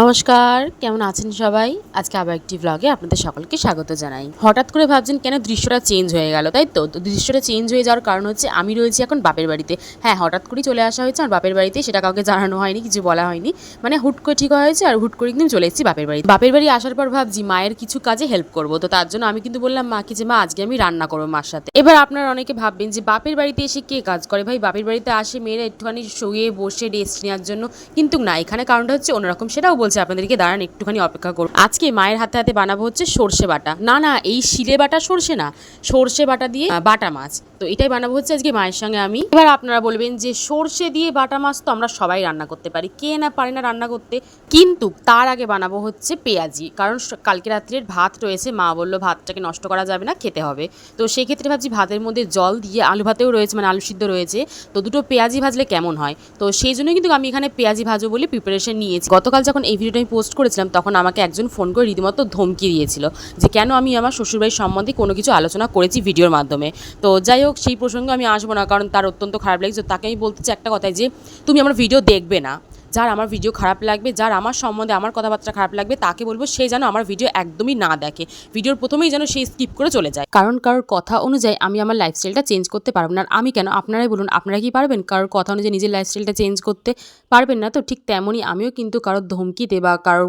নমস্কার, কেমন আছেন সবাই? আজকে আবার একটি ব্লগে আপনাদের সকলকে স্বাগত জানাই। হঠাৎ করে ভাবছেন, কেন দৃশ্যটা চেঞ্জ হয়ে গেল, তাই তো? দৃশ্যটা চেঞ্জ হয়ে যাওয়ার কারণ হচ্ছে, আমি রয়েছি এখন বাপের বাড়িতে। হ্যাঁ হঠাৎ করেই চলে আসা হয়েছে, আর বাপের বাড়িতে সেটা কাউকে জানানো হয়নি, কিছু বলা হয়নি। মানে হুট করে ঠিক হয়েছে, আর হুট করে আমি চলে এসেছি বাপের বাড়ি বাপের বাড়ি আসার পর ভাবছি, মায়ের কিছু কাজে হেল্প করব। তো তার জন্য আমি কিন্তু বললাম মাকে যে মা, আজকে আমি রান্না করব মার সাথে। এবার আপনারা অনেকে ভাববেন যে, বাপের বাড়িতে এসে কে কাজ করে? ভাই, বাপের বাড়িতে আসে মেয়েরা একটুখানি শুয়ে বসে রেস্ট নেওয়ার জন্য কিন্তু না। এখানে কারণটা হচ্ছে অন্যরকম, সেটাও বলছে, আপনাদেরকে দাঁড়ান, একটুখানি অপেক্ষা করুন। আজকে মায়ের হাতে হাতে বানাবো হচ্ছে সর্ষে বাটা। না না, এই শিলে বাটা সর্ষে না, সর্ষে বাটা দিয়ে বাটা মাছ। তো এটাই বানাবো হচ্ছে আজকে মায়ের সঙ্গে আমি। এবার আপনারা বলবেন যে, সর্ষে দিয়ে বাটা মাছ তো আমরা সবাই রান্না করতে পারি। কে না পারে না রান্না করতে? কিন্তু তার আগে বানাবো হচ্ছে পেঁয়াজি। কারণ কালকে রাত্রের ভাত রয়েছে, মা বলল, ভাতটাকে নষ্ট করা যাবে না, খেতে হবে। তো সেই ক্ষেত্রে ভাবছি ভাতের মধ্যে জল দিয়ে আলু ভাতেও রয়েছে মানে আলু সিদ্ধ রয়েছে। তো দুটো পেঁয়াজি ভাজলে কেমন হয়? তো সেই জন্য কিন্তু আমি এখানে পেঁয়াজি ভাজো বলে প্রিপারেশন নিয়েছি। গতকাল যখন এই ভিডিওটা আমি পোস্ট করেছিলাম, তখন আমাকে একজন ফোন করে রীতিমতো ধমকি দিয়েছিল যে, কেন আমি আমার শ্বশুরবাড়ির সম্বন্ধে কোনো কিছু আলোচনা করেছি ভিডিওর মাধ্যমে? তো যাই হোক, সেই প্রসঙ্গে আমি আসব না, কারণ তার অত্যন্ত খারাপ লাগছে। তাকে আমি বলতে চাই একটা কথাই যে, তুমি আমার ভিডিও দেখবে না। যার আমার ভিডিও খারাপ লাগবে, যার আমার সম্বন্ধে আমার কথাবার্তা খারাপ লাগবে, তাকে বলব সে যেন আমার ভিডিও একদমই না দেখে। ভিডিওর প্রথমেই যেন সে স্কিপ করে চলে যায়। কারণ কারোর কথা অনুযায়ী আমি আমার লাইফস্টাইলটা চেঞ্জ করতে পারব না। আর আমি কেন? আপনারাই বলুন, আপনারা কি পারবেন? কারোর কথা অনুযায়ী নিজের লাইফস্টাইলটা চেঞ্জ করতে পারবেন না তো? ঠিক তেমনই আমিও কিন্তু কারোর ধমকিতে বা কারোর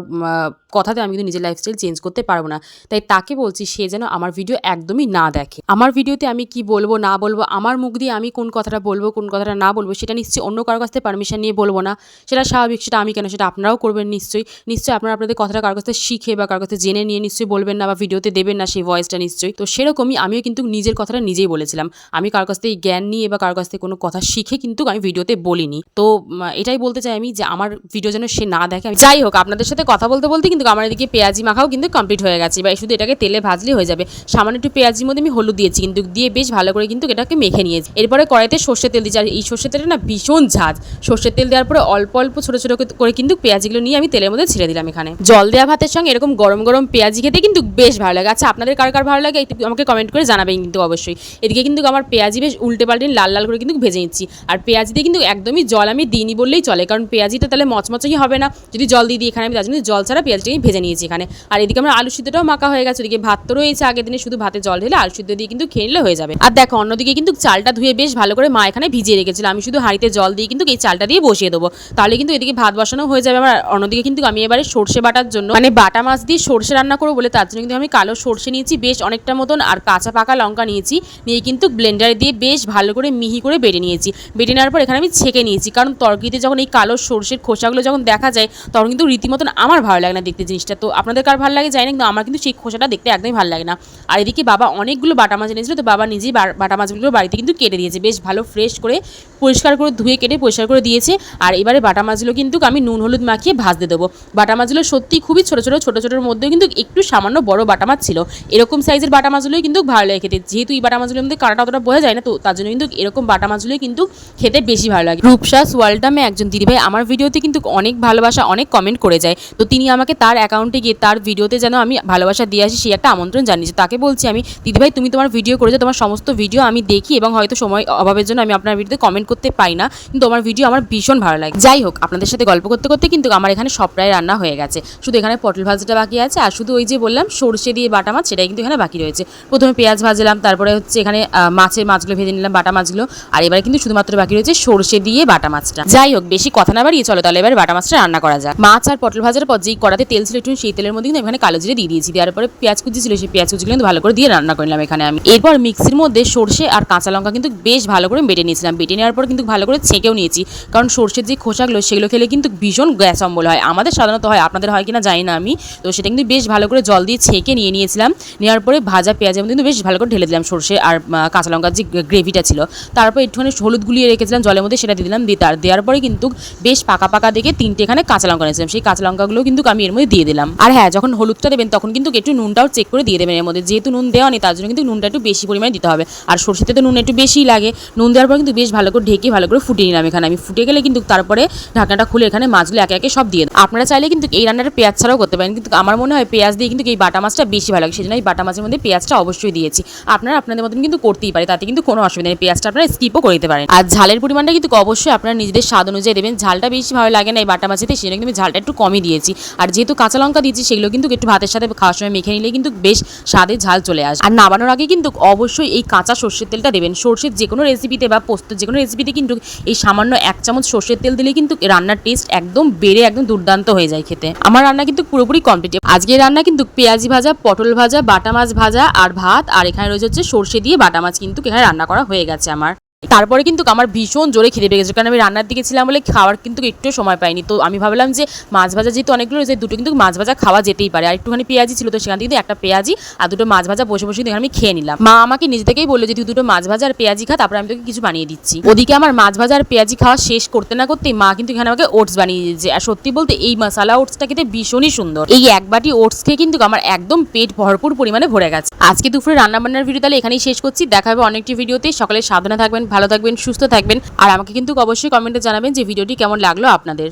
কথাতে আমি কিন্তু নিজের লাইফস্টাইল চেঞ্জ করতে পারব না। তাই তাকে বলছি সে যেন আমার ভিডিও একদমই না দেখে। আমার ভিডিওতে আমি কি বলব, না বলব, আমার মুখ দিয়ে আমি কোন কথাটা বলব, কোন কথাটা না বলব, সেটা নিশ্চয়ই অন্য কারোর কাছ থেকে পারমিশন নিয়ে বলব না। সেটা স্বাভাবিক, সেটা আমি কেন, সেটা আপনারাও করবেন নিশ্চয়ই। নিশ্চয়ই আপনারা আপনাদের কথাটা কারোর কাছ শিখে বা কারোর কাছ জেনে নিয়ে নিশ্চয়ই বলবেন না বা ভিডিওতে দেবেন না সেই ভয়েসটা নিশ্চয়ই। তো সেরকমই আমিও কিন্তু নিজের কথাটা নিজেই বলেছিলাম। আমি কারোর কাছ থেকে জ্ঞান নিয়ে বা কারোর কাছ থেকে কোনো কথা শিখে কিন্তু আমি ভিডিওতে বলিনি। তো এটাই বলতে চাই আমি যে আমার ভিডিও যেন সে না দেখে, আমি- যাই হোক, আপনাদের সাথে কথা বলতে বলতে কিন্তু আমার এদিকে পেঁয়াজি মাখাও কিন্তু কমপ্লিট হয়ে গেছে। এবার শুধু এটাকে তেলে ভাজলেই হয়ে যাবে। সামান্য একটু পেঁয়াজির মধ্যে আমি হলুদ দিয়েছি কিন্তু দিয়ে বেশ ভালো করে কিন্তু এটাকে মেখে নিয়েছি। এরপরে কড়াইতে সর্ষের তেল দিয়েছি। আর এই সর্ষের তেলটা না ভীষণ ঝাঁজ। সর্ষের তেল দেওয়ার পরে অল্প অল্প ছোটো ছোটো করে কিন্তু পেঁয়াজিগুলো নিয়ে আমি তেলের মধ্যে ছেড়ে দিলাম এখানে। জল দেওয়া ভাতের সঙ্গে এরকম গরম গরম পেঁয়াজি খেতে কিন্তু বেশ ভালো লাগে। আচ্ছা আপনাদের কার কার ভালো লাগে আমাকে কমেন্ট করে জানাবেন কিন্তু অবশ্যই। এদিকে কিন্তু আমার পেঁয়াজি বেশ উল্টে পাল্টে লাল লাল করে কিন্তু ভেজে নিচ্ছি। আর পেঁয়াজি দিয়ে কিন্তু একদমই জল আমি দিইনি বললেই চলে, কারণ পেঁয়াজিটা তাহলে মচমচই হবে না। যদি জল দিয়ে দিই এখানে আমি তার জন্য জল ছাড়া পেঁয়াজটাকে ভেজে নিয়েছি এখানে। আর এদিকে আমার আলু সিদ্ধটাও মাখা হয়ে গেছে। ওদিকে ভাত তো রয়েছে, আগের দিনে শুধু ভাতে জল ঢেলে আলু সিদ্ধ দিয়ে কিন্তু খেয়ে নিলে হয়ে যাবে। আর দেখো, অন্যদিকে কিন্তু চালটা ধুয়ে বেশ ভালো করে মা এখানে ভিজিয়ে রেখেছিল। আমি শুধু হাঁড়িতে জল দিয়ে কিন্তু এই চালটা দিয়ে বসিয়ে দেবো। তাহলে কিন্তু এদিকে ভাত বসানো হয়ে যাবে আমার অন্যদিকে কিন্তু আমি এবারে সর্ষে বাটার জন্য মানে বাটা মাছ দিয়ে সর্ষে রান্না করব বলে তার জন্য কিন্তু আমি কালো সর্ষে নিয়েছি, বেশ অনেকটা মতন, আর কাঁচা পাকা লঙ্কা নিয়েছি, নিয়ে কিন্তু ব্লেন্ডারে দিয়ে বেশ ভালো করে মিহি করে বেটে নিয়েছি। বেটে নেওয়ার পর এখানে আমি ছেঁকে নিয়েছি, কারণ তরকারিতে যখন এই কালো সর্ষের খোসাগুলো যখন দেখা যায়, তখন কিন্তু রীতিমতন আমার ভালো লাগে না দেখতে জিনিসটা। তো আপনাদের কার ভালো লাগে যায় না, কিন্তু আমার কিন্তু সেই খোসাটা দেখতে একদমই ভালো লাগে না। আর এদিকে বাবা অনেকগুলো বাটা মাছ এনেছিল, তো বাবা নিজেই বাটা মাছগুলো বাড়িতে কিন্তু কেটে দিয়েছে, বেশ ভালো ফ্রেশ করে পরিষ্কার করে ধুয়ে কেটে পরিষ্কার করে দিয়েছে। আর এবারে বাটা মাছগুলো কিন্তু আমি নুন, হলুদ মাখিয়ে ভাজতে দেবো। বাটা মাছগুলো সত্যি খুবই ছোটো ছোটো ছোটো, ছোটোর মধ্যেও কিন্তু একটু সামান্য বড় বাটা মাছ ছিল। এরকম সাইজের বাটা মাছগুলোই কিন্তু ভালো লাগে খেতে। যেহেতু এই বাটা মাছগুলোর মধ্যে কাঁটাটা অতটা বোঝা যায় না, তো তার জন্য কিন্তু এরকম বাটা মাছগুলোই কিন্তু খেতে বেশি ভালো লাগে। রূপসাস ওয়ার্ল্ডামে একজন দিদিভাই আমার ভিডিওতে কিন্তু অনেক ভালোবাসা, অনেক কমেন্ট করে যায়। তো তিনি আমাকে তার অ্যাকাউন্টে গিয়ে তার ভিডিওতে যেন আমি ভালোবাসা দিয়ে আসি, সেই একটা আমন্ত্রণ জানিয়েছে। তাকে বলছি আমি দিদিভাই তুমি তোমার ভিডিও করেছ তোমার সমস্ত ভিডিও আমি দেখি এবং হয়তো সময় অভাবের জন্য আমি আপনার ভিডিওতে কমেন্ট করতে পাই না। কিন্তু তোমার ভিডিও আমার ভীষণ ভালো লাগে। যাই হোক আপনাদের সাথে গল্প করতে করতে কিন্তু আমার এখানে সব প্রায় রান্না হয়ে গেছে। শুধু এখানে পটল ভাজাটা বাকি আছে আর শুধু ওই যে বললাম, সর্ষে দিয়ে বাটা মাছ, সেটাই কিন্তু এখানে বাকি রয়েছে। প্রথমে পেঁয়াজ ভাজলাম, তারপরে হচ্ছে এখানে মাছের মাছগুলো ভেজে নিলাম, বাটা মাছগুলো। আর এবারে কিন্তু শুধুমাত্র বাকি রয়েছে সর্ষে দিয়ে বাটা মাছটা। যাই হোক, বেশি কথা না বাড়িয়ে চলো, তাহলে এবারে বাটা মাছটা রান্না করা যায় মাছ আর পটল ভাজার পর যেই কড়াতে তেল ছিল সেই তেলের মধ্যে কিন্তু এখানে কালো জিরে দিয়ে দিয়েছি। দেওয়ার পরে পেঁয়াজ কুচি ছিল, সেই পেঁয়াজ কুচিগুলো কিন্তু ভালো করে দিয়ে রান্না করলাম এখানে আমি। এরপর মিক্সির মধ্যে সর্ষে আর কাঁচা লঙ্কা কিন্তু বেশ ভালো করে বেটে নিয়েছিলাম। বেটে নেওয়ার পর কিন্তু ভালো করে ছেঁকেও নিয়েছি। কারণ সর্ষের যে খোসাগুলো সেগুলো খেলে কিন্তু ভীষণ গ্যাস অম্বল হয়। আমাদের সাধারণত হয়, আপনাদের হয় কিনা জানি না আমি। তো সেটা কিন্তু বেশ ভালো করে জল দিয়ে ছেঁকে নিয়ে নিয়েছিলাম। নেওয়ার পরে ভাজা পেঁয়াজের মধ্যে কিন্তু বেশ ভালো করে ঢেলে দিলাম, সর্ষে আর কাঁচা লঙ্কার যে গ্রেভিটা ছিল। তারপর একটুখানি হলুদ গুলিয়ে রেখেছিলাম জলের মধ্যে, সেটা দিয়ে দিলাম। দিয়ে তার, দেওয়ার পরে কিন্তু বেশ পাকা পাকা দেখে তিনটে এখানে কাঁচা লঙ্কা নিয়েছিলাম সেই কাঁচা লঙ্কাগুলো কিন্তু আমি এর মধ্যে দিয়ে দিলাম। আর হ্যাঁ যখন হলুদটা দেবেন, তখন কিন্তু একটু নুনটাও চেক করে দিয়ে দেবেন এর মধ্যে। যেহেতু নুন দেওয়া নেই, তার জন্য কিন্তু নুনটা একটু বেশি পরিমাণে দিতে হবে। আর সর্ষেতে তো নুন একটু বেশিই লাগে। নুন দেওয়ার পর কিন্তু বেশ ভালো করে ঢেকে ভালো করে ফুটিয়ে নিলাম এখানে। আমি ফুটে গেলে কিন্তু তারপরে ঢাকনাটা খুলে এখানে মাছগুলো একে একে সব দিয়ে। আপনারা চাইলে কিন্তু এই রান্নাটা পেঁয়াজ ছাড়াও করতে পারেন, কিন্তু আমার মনে হয় পেঁয়াজ দিয়ে কিন্তু এই বাটা মাছটা বেশি ভালো লাগে, সেজন্য এই বাটা মাছের মধ্যে পেঁয়াজটা অবশ্যই দিয়েছি। আপনারা আপনাদের মতন কিন্তু করতেই পারে, তাতে কিন্তু কোনো অসুবিধা নেই, পেঁয়াজটা আপনারা স্কিপও করে দিতে পারেন। আর ঝালের পরিমাণটা কিন্তু অবশ্যই আপনারা নিজেদের স্বাদ অনুযায়ী দেবেন, ঝালটা বেশি ভালো লাগে না এই বাটা মাছেতে সেজন্য কিন্তু ঝালটা একটু কমই দিয়েছি। আর যেহেতু কাঁচা লঙ্কা দিয়েছি, সেগুলো কিন্তু একটু ভাতের সাথে খাওয়ার সময় মেখে নিলে কিন্তু বেশ স্বাদে ঝাল চলে আসে। আর নামানোর আগে কিন্তু অবশ্যই এই কাঁচা সর্ষের তেলটা দেবেন। সর্ষের যে কোনো রেসিপিতে বা পোস্ত যে কোনো রেসিপিতে কিন্তু এই সামান্য এক চামচ সর্ষের তেল দিলে কিন্তু রান্নার টেস্ট একদম বেড়ে, একদম দুর্দান্ত হয়ে যায় খেতে। আমার রান্না কিন্তু পুরোপুরি কমপ্লিট আজকে রান্না কিন্তু পেঁয়াজি ভাজা, পটল ভাজা, বাটা মাছ ভাজা আর ভাত, আর এখানে রয়েছে হচ্ছে সর্ষে দিয়ে বাটা মাছ কিন্তু এখানে রান্না করা হয়ে গেছে আমার। তারপরে কিন্তু আমার ভীষণ জোরে খিদে পেয়ে গেছে। কারণ আমি রান্নার দিকে ছিলাম বলে খাওয়ার কিন্তু একটু সময় পাইনি। তো আমি ভাবলাম যে মাছ ভাজা যেহেতু অনেকগুলো রয়েছে, দুটো কিন্তু মাছ ভাজা খাওয়া যেতেই পারে। আর একটুখানি পেঁয়াজি ছিল তো সেখান থেকে কিন্তু একটা পেঁয়াজি আর দুটো মাছ ভাজা বসে বসে আমি খেয়ে নিলাম। মা আমাকে নিজে থেকেই বলল যে, তুই দুটো মাছ ভাজা আর পেঁয়াজি খা, তারপরে আমি তোকে কিছু বানিয়ে দিচ্ছি। ওদিকে আমার মাছ ভাজা আর পেঁয়াজি খাওয়া শেষ করতে না করতেই মা কিন্তু এখানে আমাকে ওটস বানিয়ে দিয়েছে। আর সত্যি বলতে এই মশালা ওটসটা খেতে ভীষণই সুন্দর। এই এক বাটি ওটস খেয়ে কিন্তু আমার একদম পেট ভরপুর পরিমাণে ভরে গেছে। আজকে দুপুরে রান্না বান্নার ভিডিও তাহলে এখানেই শেষ করছি। দেখা হবে অনেকটি ভিডিওতে সকালে সাবধানে থাকবেন। ভালো থাকবেন, সুস্থ থাকবেন। আর আমাকে কিন্তু অবশ্যই কমেন্টে জানাবেন যে ভিডিওটি কেমন লাগল আপনাদের।